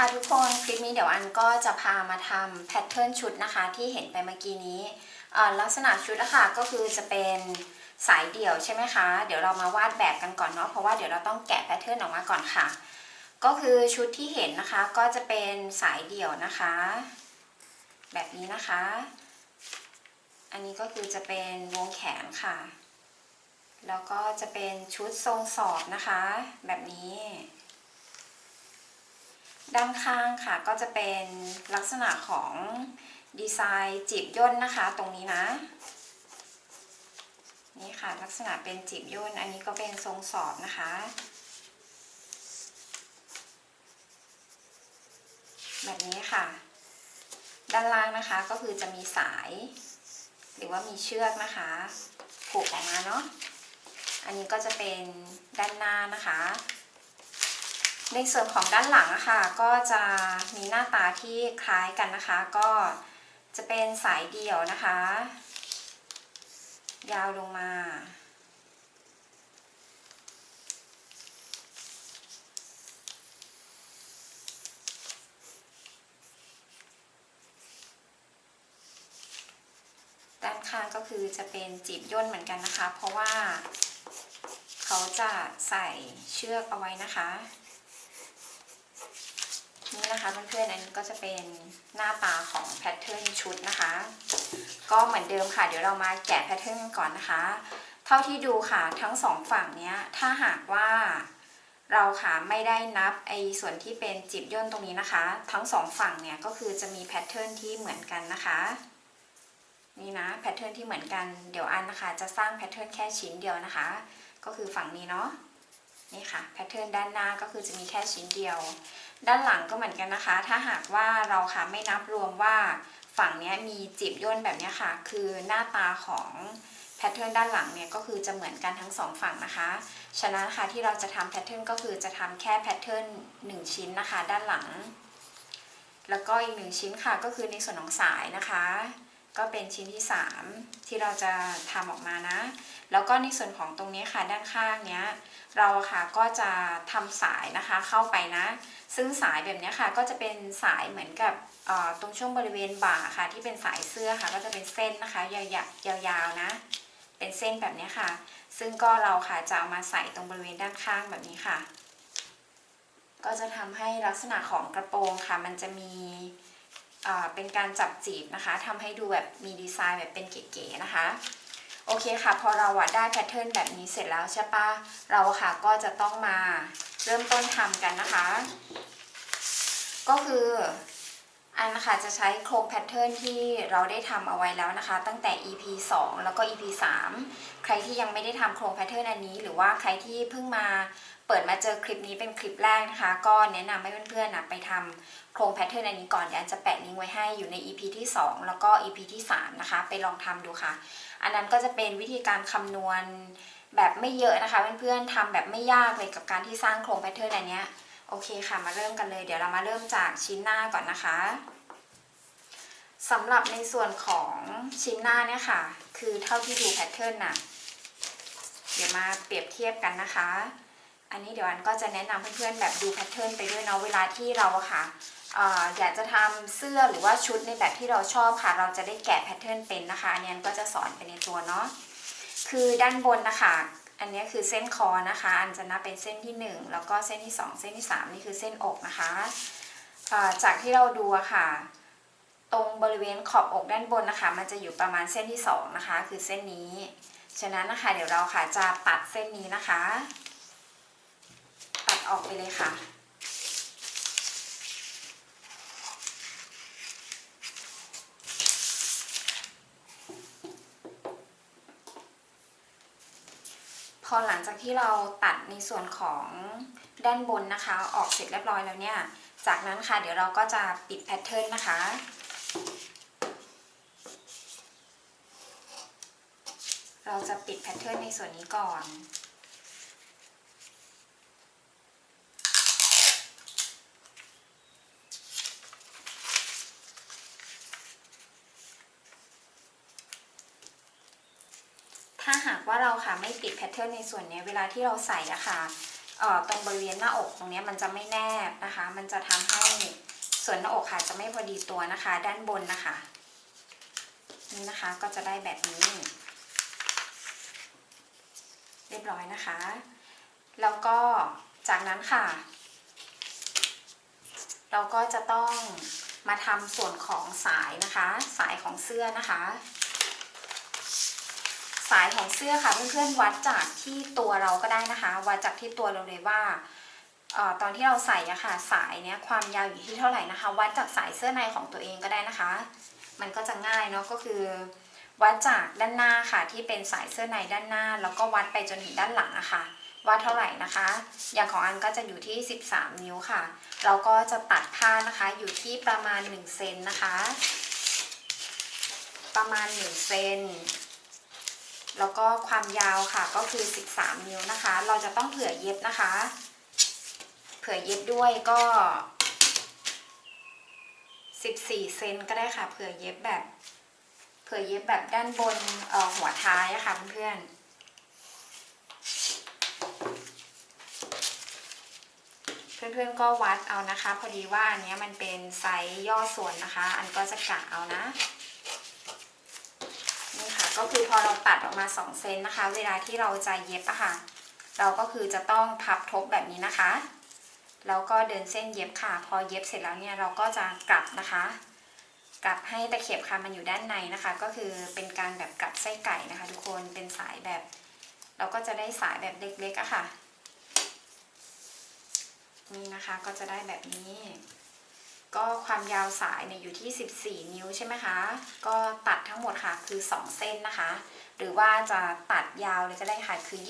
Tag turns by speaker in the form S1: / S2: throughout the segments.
S1: ค่ะทุกคนคลิปนี้เดี๋ยวอันก็จะพามาทำแพทเทิร์นชุดนะคะที่เห็นไปเมื่อกี้นี้ลักษณะชุดอะค่ะก็คือจะเป็นสายเดี่ยวใช่ไหมคะ เดี๋ยวเรามาวาดแบบกันก่อนเนาะเพราะว่าเดี๋ยวเราต้องแกะแพทเทิร์นออกมาก่อนค่ะ ก็คือชุดที่เห็นนะคะก็จะเป็นสายเดี่ยวนะคะ แบบนี้นะคะ อันนี้ก็คือจะเป็นวงแขนค่ะ แล้วก็จะเป็นชุดทรงสอบนะคะ แบบนี้ ด้านข้างค่ะก็จะเป็นลักษณะของดีไซน์จีบย่นนะคะตรงนี้นะ นี่ค่ะลักษณะเป็นจีบย่นอันนี้ก็เป็นทรงสอบนะคะ แบบนี้ค่ะ ด้านล่างนะคะก็คือจะมีสาย หรือว่ามีเชือกนะคะผูกออกมาเนาะอันนี้ก็จะเป็นด้านหน้านะคะ ในส่วนของด้านหลังค่ะก็จะมีหน้าตาที่คล้ายกันนะคะ ก็จะเป็นสายเดี่ยวนะคะ ยาวลงมา ด้านข้างก็คือจะเป็นจีบย่นเหมือนกันนะคะ เพราะว่าเขาจะใส่เชือกเอาไว้นะคะ นี่นะคะเพื่อนๆอันนี้ก็จะเป็นหน้าตาของแพทเทิร์นชุดนะคะ ก็เหมือนเดิมค่ะ เดี๋ยวเรามาแกะแพทเทิร์นก่อนนะคะ เท่าที่ดูค่ะทั้งสองฝั่งเนี้ย ถ้าหากว่าเราค่ะไม่ได้นับไอ้ส่วนที่เป็นจิบย่นตรงนี้นะคะ ทั้งสองฝั่งเนี่ยก็คือจะมีแพทเทิร์นที่เหมือนกันนะคะนี่นะแพทเทิร์นที่เหมือนกันเดี๋ยวอันนะคะ จะสร้างแพทเทิร์นแค่ชิ้นเดียวนะคะ ก็คือฝั่งนี้เนาะนี่ค่ะแพทเทิร์นด้านหน้าก็คือจะมีแค่ชิ้นเดียว ด้านหลังก็เหมือนกันนะคะ ถ้าหากว่าเราค่ะไม่นับรวมว่าฝั่งนี้มีจีบย่นแบบนี้ค่ะ คือหน้าตาของแพทเทิร์นด้านหลังเนี่ยก็คือจะเหมือนกันทั้งสองฝั่งนะคะ ฉะนั้นค่ะที่เราจะทำแพทเทิร์นก็คือจะทำแค่แพทเทิร์นหนึ่งชิ้นนะคะ ด้านหลัง แล้วก็อีกหนึ่งชิ้นค่ะก็คือในส่วนของสายนะคะ ก็เป็นชิ้นที่ 3 ที่เราจะทำออกมานะ แล้วก็ในส่วนของตรงนี้ค่ะด้านข้างเนี้ยเราค่ะก็จะทำสายนะคะเข้าไปนะ ซึ่งสายแบบนี้ค่ะก็จะเป็นสายเหมือนกับตรงช่วงบริเวณบ่าค่ะ ที่เป็นสายเสื้อค่ะก็จะเป็นเส้นนะคะยาวๆยาวๆนะ เป็นเส้นแบบนี้ค่ะ ซึ่งก็เราค่ะจะเอามาใส่ตรงบริเวณด้านข้างแบบนี้ค่ะ ก็จะทำให้ลักษณะของกระโปรงค่ะ มันจะมี เป็นการจับจีบนะคะทำให้ดูแบบมีดีไซน์แบบเป็นเก๋ๆนะคะ โอเคค่ะ พอเราอะได้แพทเทิร์นแบบนี้เสร็จแล้วใช่ปะเราค่ะก็จะต้องมาเริ่มต้นทำกันนะคะ ก็คือ อันนะคะจะใช้โครงแพทเทิร์นที่เราได้ทำเอาไว้แล้วนะคะ ตั้งแต่ EP 2 แล้วก็ EP 3 ใครที่ยังไม่ได้ทำโครงแพทเทิร์นอันนี้ หรือว่าใครที่เพิ่งมาเปิดมาเจอคลิปนี้เป็นคลิปแรกนะคะ ก็แนะนำให้เพื่อนๆนะไปทำโครงแพทเทิร์นอันนี้ก่อนเดี๋ยวจะแปะลิงก์ไว้ให้อยู่ใน EP ที่ 2 แล้วก็ EP ที่ 3 นะคะ ไปลองทำดูค่ะ อันนั้นก็จะเป็นวิธีการคำนวณแบบไม่เยอะนะคะ เพื่อนๆทำแบบไม่ยากเลยกับการที่สร้างโครงแพทเทิร์นอันเนี้ย โอเคค่ะมาเริ่มกันเลย เดี๋ยวเรามาเริ่มจากชิ้นหน้าก่อนนะคะสำหรับในส่วนของชิ้นหน้าเนี่ยค่ะ คือเท่าที่ดูแพทเทิร์นน่ะเดี๋ยวมาเปรียบเทียบกันนะคะ อันนี้เดี๋ยวอันก็จะแนะนำเพื่อนๆแบบดูแพทเทิร์นไปด้วยเนาะเวลาที่เราอะค่ะอยากจะทำเสื้อหรือว่าชุดในแบบที่เราชอบค่ะ เราจะได้แกะแพทเทิร์นเป็นนะคะอันนี้ก็จะสอนไปในตัวเนาะคือด้านบนนะคะ อันนี้คือเส้นคอนะคะ อันจะนับเป็นเส้นที่ 1 แล้วก็เส้นที่ 2 เส้นที่ 3 นี่คือเส้นอกนะคะจากที่เราดูอะค่ะ ตรงบริเวณขอบอกด้านบนนะคะ มันจะอยู่ประมาณเส้นที่ 2 นะคะ คือเส้นนี้ ฉะนั้นนะคะเดี๋ยวเราค่ะจะตัดเส้นนี้นะคะ ตัดออกไปเลยค่ะ พอหลังจากที่เราตัดในส่วนของด้านบนนะคะ ออกเสร็จเรียบร้อยแล้วเนี่ย จากนั้นค่ะเดี๋ยวเราก็จะปิดแพทเทิร์นนะคะเราจะปิดแพทเทิร์นในส่วนนี้ก่อน ถ้าหากว่า เราค่ะไม่ปิดแพทเทิร์นในส่วนนี้เวลาที่เราใส่อะค่ะเอ่อตรงบริเวณหน้าอกตรงนี้มันจะไม่แนบนะคะ มันจะทำให้ส่วนหน้าอกค่ะจะไม่พอดีตัวนะคะ ด้านบนนะคะนี่นะคะก็จะได้แบบนี้ เรียบร้อยนะคะ แล้วก็จากนั้นค่ะ เราก็จะต้องมาทำส่วนของสายนะคะ สายของเสื้อนะคะ สายของเสื้อค่ะเพื่อนๆวัดจากที่ตัวเราก็ได้นะคะ วัดจากที่ตัวเราเลยว่าออตอนที่เราใส่อะค่ะสายเนี้ยความยาวอยู่ที่เท่าไหร่นะคะ วัดจากสายเสื้อในของตัวเองก็ได้นะคะ มันก็จะง่ายเนาะก็คือ วัดจากด้านหน้าค่ะที่เป็นสายเสื้อในด้านหน้า แล้วก็วัดไปจนถึงด้านหลังอะค่ะว่าเท่าไหร่นะคะ อย่างของอันก็จะอยู่ที่ 13 นิ้วค่ะ เราก็จะตัดผ้านะคะ อยู่ที่ประมาณ 1 เซนนะคะ ประมาณ 1 เซน แล้วก็ความยาวค่ะก็คือ 13 นิ้วนะคะ เราจะต้องเผื่อเย็บนะคะ เผื่อเย็บด้วยก็ 14 เซนก็ได้ค่ะ เผื่อเย็บแบบ เผื่อเย็บแบบด้านบนออหัวท้ายะคะ่ะเพื่อนๆเพื่อนๆก็วัดเอานะคะ พอดีว่าอันนี้มันเป็นไซส์ย่อส่วนนะคะ อันก็จะกะเอานะนี่ค่ะ ก็คือพอเราตัดออกมา2เซนนะคะ เวลาที่เราจะเย็บอะค่ะ เราก็คือจะต้องพับทบแบบนี้นะคะ แล้วก็เดินเส้นเย็บค่ะ พอเย็บเสร็จแล้วเนี่ยเราก็จะกลับนะคะ กลับให้ตะเข็บค่ะมันอยู่ด้านในนะคะ ก็คือเป็นการแบบกลับไส้ไก่นะคะ ทุกคนเป็นสายแบบ เราก็จะได้สายแบบเล็กๆอะค่ะ นี่นะคะก็จะได้แบบนี้ ก็ความยาวสายเนี่ยอยู่ที่ 14 นิ้วใช่ไหมคะ ก็ตัดทั้งหมดค่ะคือ 2 เส้นนะคะ หรือว่าจะตัดยาวเลยก็ได้ค่ะคือ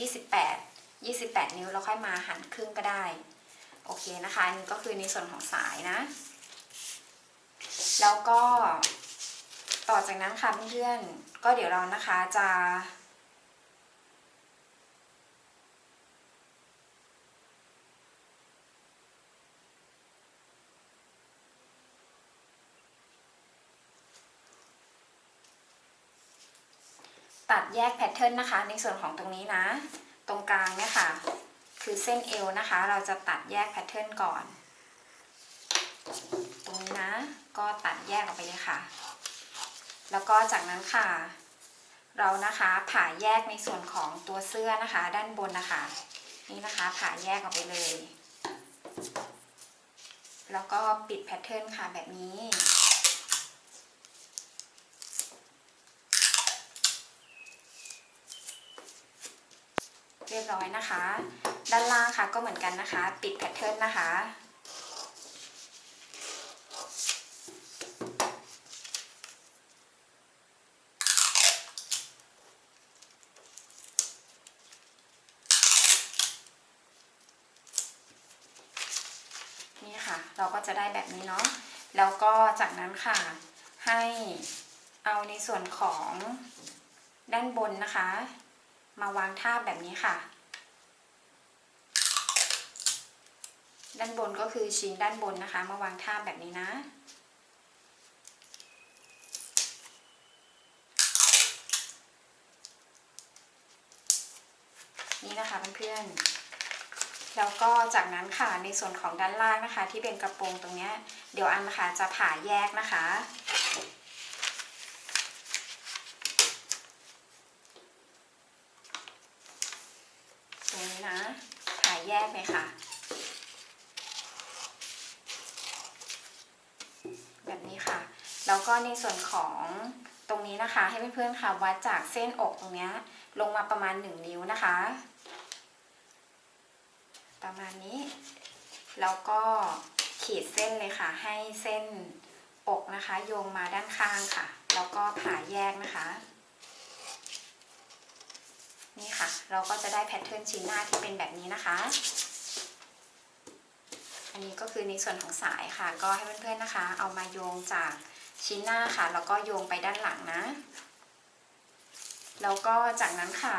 S1: 28 28 นิ้วแล้วค่อยมาหันครึ่งก็ได้ โอเคนะคะนนี้ก็คือในส่วนของสายนะ แล้วก็ต่อจากนั้นค่ะเพื่อนๆก็เดี๋ยวเรานะคะจะ ตัดแยกแพทเทิร์นนะคะ ในส่วนของตรงนี้นะ ตรงกลางเนี่ยค่ะ คือเส้นเอวนะคะ เราจะตัดแยกแพทเทิร์นก่อน ตรงนี้นะ ก็ตัดแยกออกไปเลยค่ะ แล้วก็จากนั้นค่ะ เรานะคะผ่าแยกในส่วนของตัวเสื้อนะคะ ด้านบนนะคะ นี่นะคะผ่าแยกออกไปเลย แล้วก็ปิดแพทเทิร์นค่ะแบบนี้ เรียบร้อยนะคะ ด้านล่างค่ะก็เหมือนกันนะคะ ปิดแพทเทิร์นนะคะ นี่ค่ะ เราก็จะได้แบบนี้เนาะ แล้วก็จากนั้นค่ะ ให้เอาในส่วนของด้านบนนะคะ มาวางทาบแบบนี้ค่ะ ด้านบนก็คือชิ้นด้านบนนะคะ มาวางทาบแบบนี้นะ นี่นะคะเพื่อนๆ แล้วก็จากนั้นค่ะในส่วนของด้านล่างนะคะ ที่เป็นกระโปรงตรงนี้ เดี๋ยวอันนะคะจะผ่าแยกนะคะ ตรงนี้นะผ่าแยกเลย ค่ะ แบบนี้ค่ะ แล้วก็ในส่วนของตรงนี้นะคะ ให้เพื่อนๆค่ะวัดจากเส้นอกตรงเนี้ยลงมาประมาณ 1 นิ้วนะคะ ประมาณนี้ แล้วก็ขีดเส้นเลยค่ะ ให้เส้นอกนะคะ โยงมาด้านข้างค่ะ แล้วก็ผ่าแยกนะคะนี่ค่ะ เราก็จะได้แพทเทิร์นชิ้นหน้าที่เป็นแบบนี้นะคะ อันนี้ก็คือในส่วนของสายค่ะ ก็ให้เพื่อนๆนะคะ เอามาโยงจากชิ้นหน้าค่ะ แล้วก็โยงไปด้านหลังนะ แล้วก็จากนั้นค่ะ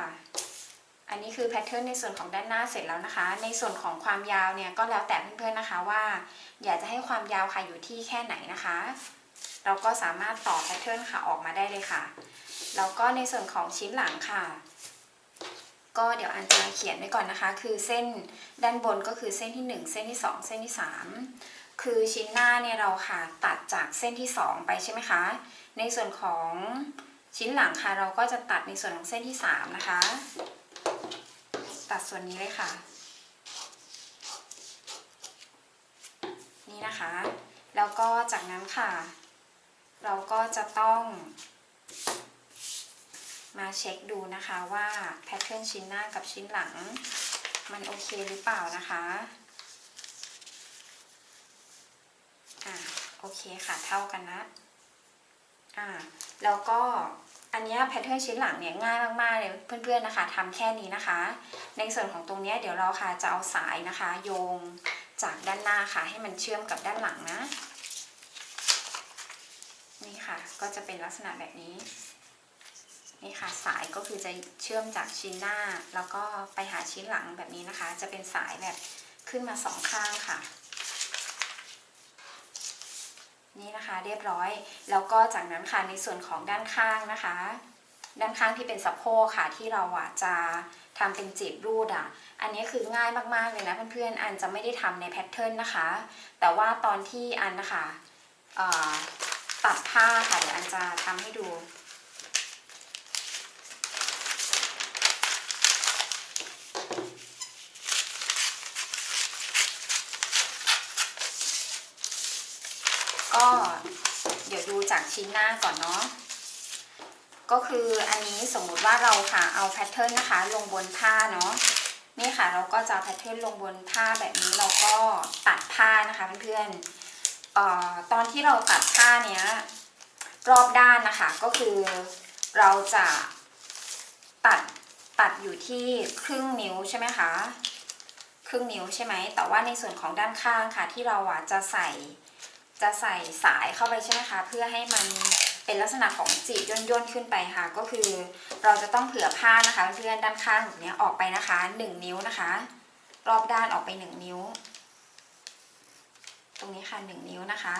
S1: อันนี้คือแพทเทิร์นในส่วนของด้านหน้าเสร็จแล้วนะคะ ในส่วนของความยาวเนี่ยก็แล้วแต่เพื่อนๆนะคะว่า อยากจะให้ความยาวค่ะอยู่ที่แค่ไหนนะคะ เราก็สามารถต่อแพทเทิร์นค่ะออกมาได้เลยค่ะ แล้วก็ในส่วนของชิ้นหลังค่ะ ก็เดี๋ยวอันจะเขียนไว้ก่อนนะคะ คือเส้นด้านบนก็คือเส้นที่ 1 เส้นที่ 2 เส้นที่ 3 คือชิ้นหน้าเนี่ยเราค่ะตัดจากเส้นที่ 2 ไปใช่ไหมคะ ในส่วนของชิ้นหลังค่ะเราก็จะตัดในส่วนของเส้นที่ 3 นะคะ ตัดส่วนนี้เลยค่ะ นี่นะคะ แล้วก็จากนั้นค่ะ เราก็จะต้อง มาเช็คดูนะคะว่าแพทเทิร์นชิ้นหน้ากับชิ้นหลัง มันโอเคหรือเปล่านะคะอ่าโอเคค่ะเท่ากันนะอ่าแล้วก็อันนี้แพทเทิร์นชิ้นหลังเนี่ยง่ายมากๆเลยเพื่อนๆนะคะทำแค่นี้นะคะ ในส่วนของตรงนี้เดี๋ยวเราค่ะจะเอาสายนะคะ โยงจากด้านหน้าค่ะ ให้มันเชื่อมกับด้านหลังนะ นี่ค่ะก็จะเป็นลักษณะแบบนี้ นี่ค่ะสายก็คือจะเชื่อมจากชิ้นหน้า แล้วก็ไปหาชิ้นหลังแบบนี้นะคะ จะเป็นสายแบบขึ้นมาสองข้างค่ะ นี่นะคะเรียบร้อย แล้วก็จากนั้นค่ะในส่วนของด้านข้างนะคะ ด้านข้างที่เป็นสะโพกค่ะที่เราอะจะทำเป็นจีบรูดอะ อันนี้คือง่ายมากๆเลยนะเพื่อนๆ อันจะไม่ได้ทำในแพทเทิร์นนะคะ แต่ว่าตอนที่อันนะคะตัดผ้าค่ะเดี๋ยวอันจะทำให้ดู ก็เดี๋ยวดูจากชิ้นหน้าก่อนเนาะก็คืออันนี้สมมุติว่าเราค่ะเอาแพทเทิร์นนะคะ ลงบนผ้าเนาะนี่ค่ะเราก็จะแพทเทิร์นลงบนผ้าแบบนี้เราก็ตัดผ้านะคะเพื่อนๆเอ่อตอนที่เราตัดผ้าเนี้ยรอบด้านนะคะก็คือเราจะตัดตัดอยู่ที่ครึ่งนิ้วใช่ไหมคะครึ่งนิ้วใช่ไหมแต่ว่าในส่วนของด้านข้างค่ะที่เราอะจะใส่ จะใส่สายเข้าไปใช่ไหมคะ เพื่อให้มันเป็นลักษณะของจีบย่นย่นขึ้นไปค่ะ ก็คือเราจะต้องเผื่อผ้านะคะเพื่อนด้านข้างแบบนี้ออกไปนะคะหนึ่งนิ้วนะคะ รอบด้านออกไปหนึ่งนิ้ว ตรงนี้ค่ะหนึ่งนิ้วนะคะ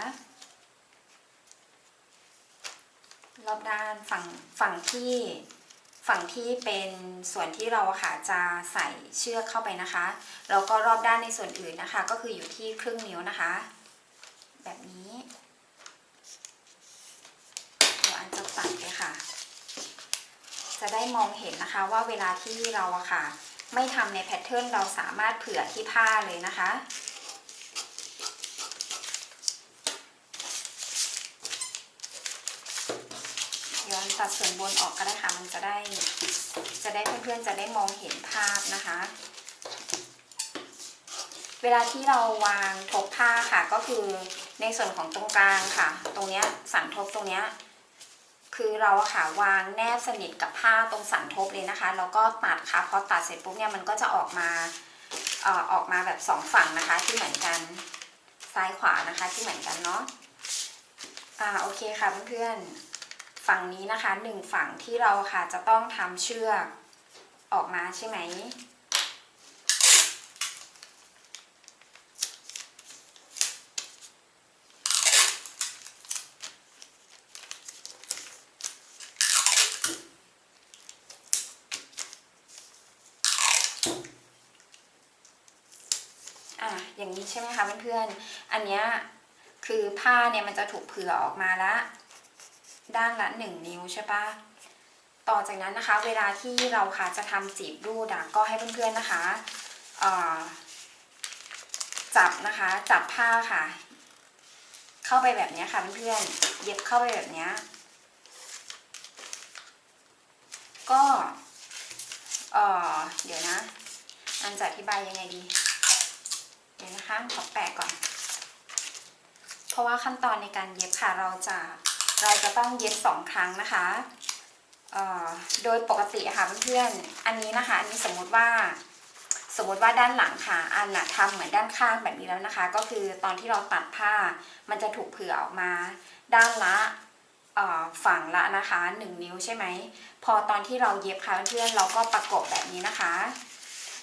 S1: รอบด้านฝั่งฝั่งที่ฝั่งที่เป็นส่วนที่เราค่ะจะใส่เชือกเข้าไปนะคะแล้วก็รอบด้านในส่วนอื่นนะคะ ก็คืออยู่ที่ครึ่งนิ้วนะคะ แบบนี้เดี๋ยวอันจะตัดเลยค่ะ จะได้มองเห็นนะคะว่าเวลาที่เราอะค่ะ ไม่ทำในแพทเทิร์นเราสามารถเผื่อที่ผ้าเลยนะคะยวอันตัดส่วนบนออกก็ได้ค่ะ มันจะได้ จะได้เพื่อนๆจะได้มองเห็นภาพนะคะ เวลาที่เราวางทบผ้าค่ะก็คือ ในส่วนของตรงกลางค่ะ ตรงเนี้ยสันทบตรงเนี้ยคือเราค่ะวางแนบสนิทกับผ้าตรงสันทบเลยนะคะ แล้วก็ตัดค่ะพอตัดเสร็จปุ๊บเนี่ยมันก็จะออกมาออออกมาแบบสองฝั่งนะคะที่เหมือนกันซ้ายขวานะคะที่เหมือนกันเนาะอ่าโอเคค่ะเพื่อนๆฝั่งนี้นะคะหนึ่งฝั่งที่เราค่ะจะต้องทำเชือกออกมาใช่ไหม อะ อย่างนี้ใช่ไหมคะเพื่อนๆ อันเนี้ยคือผ้าเนี่ยมันจะถูกเผื่อออกมาละด้านละหนึ่งนิ้วใช่ปะต่อจากนั้นนะคะ เวลาที่เราค่ะจะทำจีบรูดก็ให้เพื่อนๆนะคะจับนะคะจับผ้าค่ะ เข้าไปแบบนี้ค่ะเพื่อนๆเย็บเข้าไปแบบนี้ก็เดี๋ยวนะ อันจะอธิบายยังไงดี เดี๋ยวนะคะขอแปะก่อน เพราะว่าขั้นตอนในการเย็บค่ะเราจะเราจะต้องเย็บสองครั้งนะคะโดยปกติค่ะเพื่อนๆ อันนี้นะคะ อันนี้สมมุติว่า สมมติว่าด้านหลังค่ะ อันน่ะทำเหมือนด้านข้างแบบนี้แล้วนะคะ ก็คือตอนที่เราตัดผ้า มันจะถูกเผื่อออกมา ด้านละฝั่งละนะคะหนึ่งนิ้วใช่ไหม พอตอนที่เราเย็บค่ะเพื่อนๆ เราก็ประกบแบบนี้นะคะ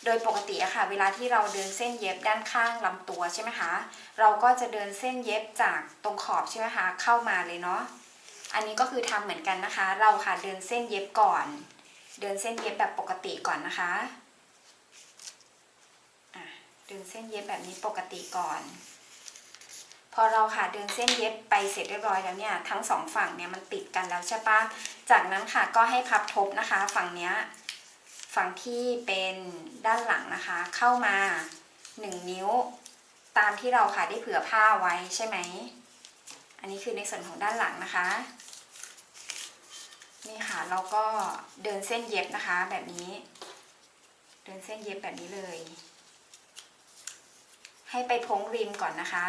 S1: โดยปกติอะค่ะ เวลาที่เราเดินเส้นเย็บด้านข้างลำตัวใช่ไหมคะ เราก็จะเดินเส้นเย็บจากตรงขอบใช่ไหมคะ เข้ามาเลยเนาะ อันนี้ก็คือทำเหมือนกันนะคะ เราค่ะเดินเส้นเย็บก่อน เดินเส้นเย็บแบบปกติก่อนนะคะอะเดินเส้นเย็บแบบนี้ปกติก่อน พอเราค่ะเดินเส้นเย็บไปเสร็จเรียบร้อยแล้วเนี่ย ทั้งสองฝั่งเนี่ยมันติดกันแล้วใช่ปะจากนั้นค่ะก็ให้พับทบนะคะ ฝั่งเนี้ย ฝั่งที่เป็นด้านหลังนะคะ เข้ามาหนึ่งนิ้ว ตามที่เราค่ะได้เผื่อผ้าไว้ใช่ไหม อันนี้คือในส่วนของด้านหลังนะคะ นี่ค่ะเราก็เดินเส้นเย็บนะคะแบบนี้ เดินเส้นเย็บแบบนี้เลย ให้ไปพ้งริมก่อนนะคะ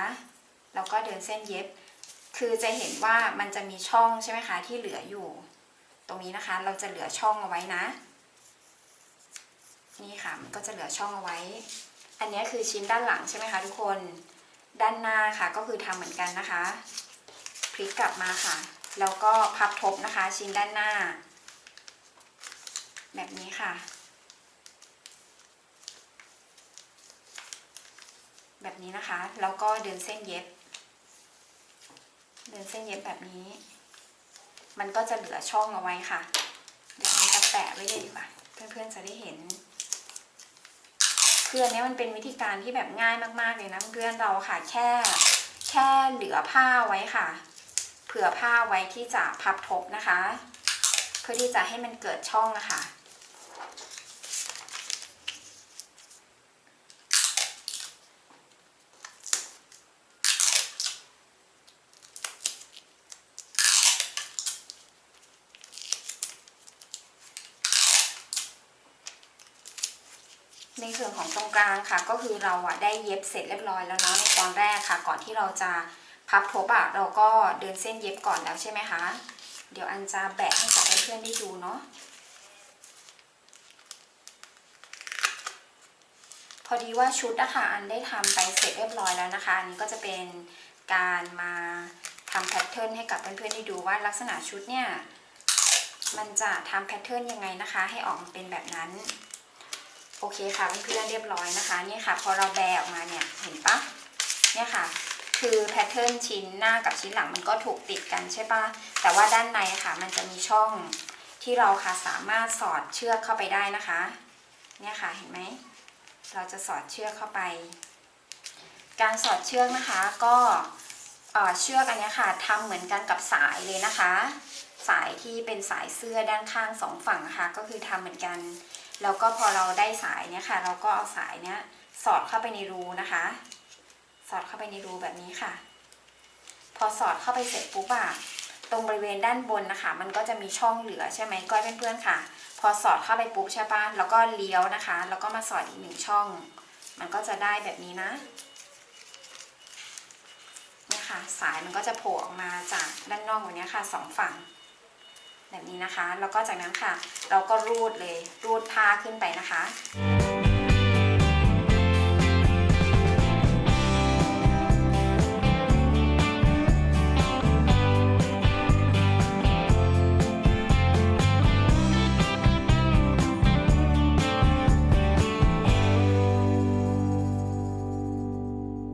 S1: แล้วก็เดินเส้นเย็บ คือจะเห็นว่ามันจะมีช่องใช่ไหมคะที่เหลืออยู่ ตรงนี้นะคะเราจะเหลือช่องเอาไว้นะ นี่ค่ะมันก็จะเหลือช่องเอาไว้ อันนี้คือชิ้นด้านหลังใช่ไหมคะทุกคน ด้านหน้าค่ะก็คือทำเหมือนกันนะคะ พลิกกลับมาค่ะ แล้วก็พับทบนะคะ ชิ้นด้านหน้า แบบนี้ค่ะ แบบนี้นะคะ แล้วก็เดินเส้นเย็บ เดินเส้นเย็บแบบนี้ มันก็จะเหลือช่องเอาไว้ค่ะ เดี๋ยวเราจะแปะไว้เลยดีกว่า เพื่อนๆจะได้เห็น คืออันนี้มันเป็นวิธีการที่แบบง่ายมากๆเลยนะเพื่อนๆเราค่ะแค่แค่เหลือผ้าไว้ค่ะ เผื่อผ้าไว้ที่จะพับทบนะคะ เพื่อที่จะให้มันเกิดช่องนะคะ ส่วนของตรงกลางค่ะ ก็คือเราอะได้เย็บเสร็จเรียบร้อยแล้วเนาะในตอนแรกค่ะ ก่อนที่เราจะพับทบอะเราก็เดินเส้นเย็บก่อนแล้วใช่ไหมคะ เดี๋ยวอันจะแบะให้กับเพื่อนๆได้ดูเนาะพอดีว่าชุดอะคะอันได้ทำไปเสร็จเรียบร้อยแล้วนะคะอันนี้ก็จะเป็นการมาทำแพทเทิร์นให้กับเพื่อนๆได้ดูว่าลักษณะชุดเนี่ยมันจะทำแพทเทิร์นยังไงนะคะ ให้ออกมาเป็นแบบนั้น โอเคค่ะเพื่อนๆเรียบร้อยนะคะนี่ค่ะ พอเราแบะออกมาเนี่ยเห็นปะเนี่ยค่ะ คือแพทเทิร์นชิ้นหน้ากับชิ้นหลังมันก็ถูกติดกันใช่ปะแต่ว่าด้านในค่ะ มันจะมีช่องที่เราค่ะสามารถสอดเชือกเข้าไปได้นะคะ เนี่ยค่ะเห็นไหมเราจะสอดเชือกเข้าไป การสอดเชือกนะคะก็เชือกอันนี้ค่ะทำเหมือนกันกับสายเลยนะคะ สายที่เป็นสายเสื้อด้านข้างสองฝั่งนะคะก็คือทำเหมือนกัน แล้วก็พอเราได้สายเนี่ยค่ะ เราก็เอาสายเนี้ยสอดเข้าไปในรูนะคะ สอดเข้าไปในรูแบบนี้ค่ะ พอสอดเข้าไปเสร็จปุ๊บอะตรงบริเวณด้านบนนะคะ มันก็จะมีช่องเหลือใช่ไหมก้อยเพื่อนๆค่ะ พอสอดเข้าไปปุ๊บใช่ปะแล้วก็เลี้ยวนะคะ แล้วก็มาสอดอีกหนึ่งช่อง มันก็จะได้แบบนี้นะเนี่ยค่ะ สายมันก็จะโผล่ออกมาจากด้านนอกแบบนี้ค่ะสองฝั่ง แบบนี้นะคะ แล้วก็จากนั้นค่ะ เราก็รูดเลยรูดผ้าขึ้นไปนะคะ